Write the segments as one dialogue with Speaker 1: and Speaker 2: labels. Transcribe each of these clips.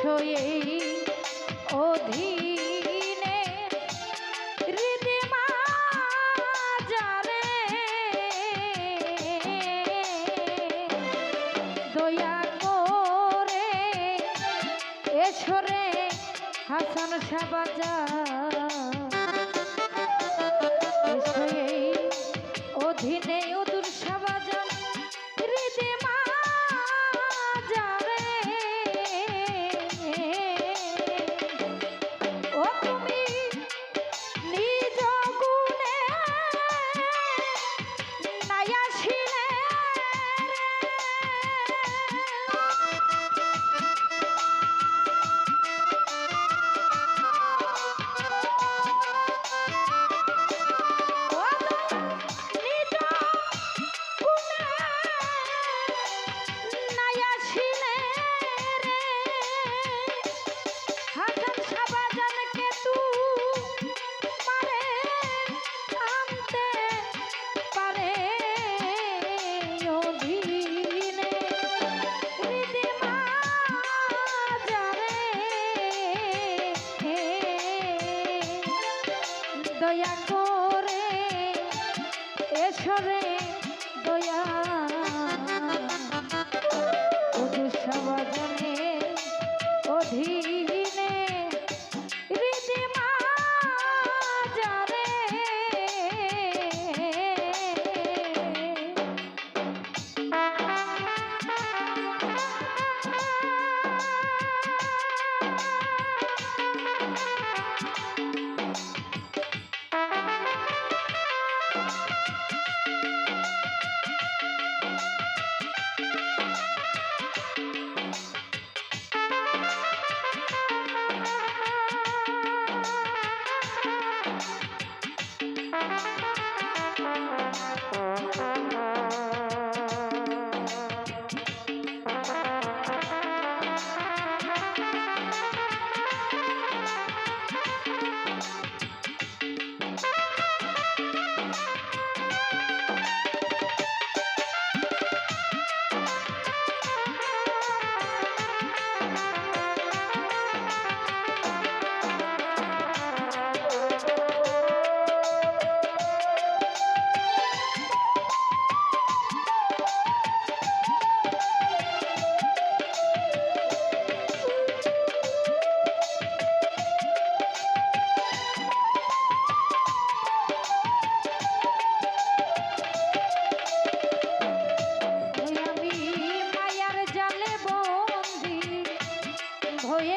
Speaker 1: ছয়ে অধীনে রীতিমা যারে দয়া করে এসরে হাসান সাবাজা। soy a con... হয়ে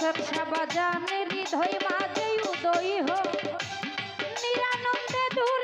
Speaker 1: ব্যবসা বাজানে হৃদয় মাঝে উদয় হোক নিরানন্দে দূর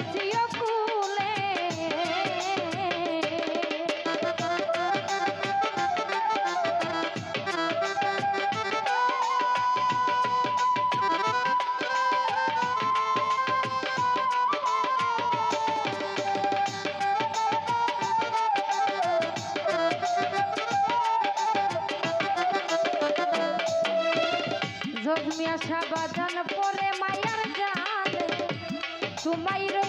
Speaker 1: দশা বাদন পরে মায়ার জানে তোমায়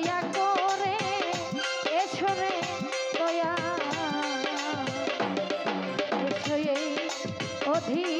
Speaker 1: দয়া করে এসো রে দয়া। অধীর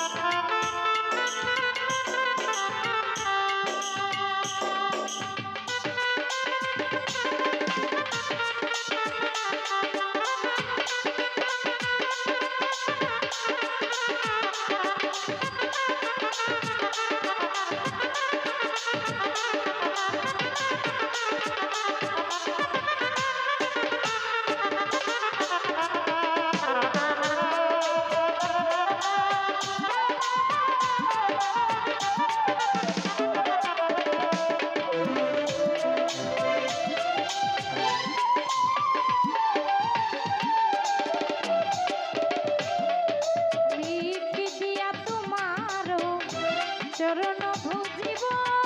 Speaker 1: চরণ ভজিবা।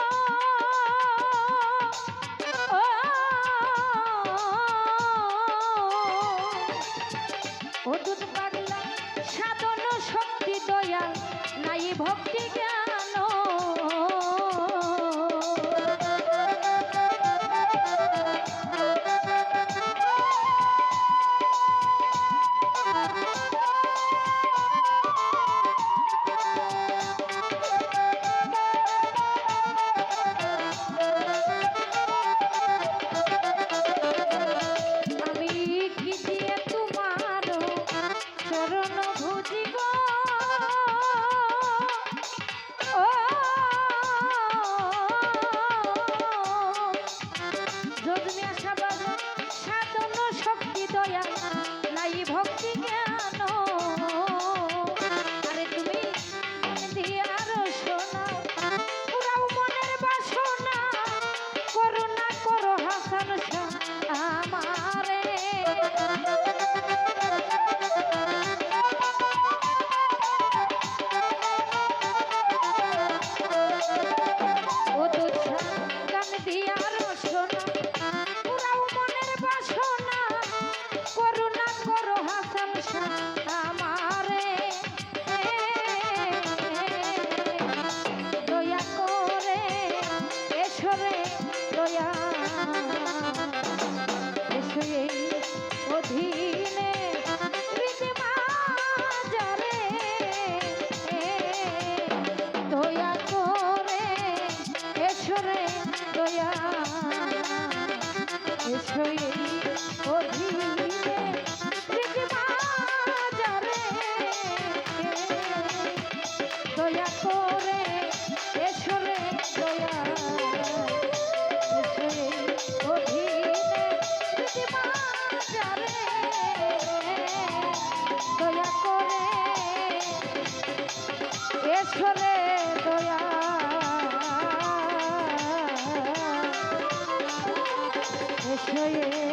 Speaker 1: করে দয়া। অধীনে দয়া করে এসরে দয়া। এসরে অধীনে দয়া করে 可以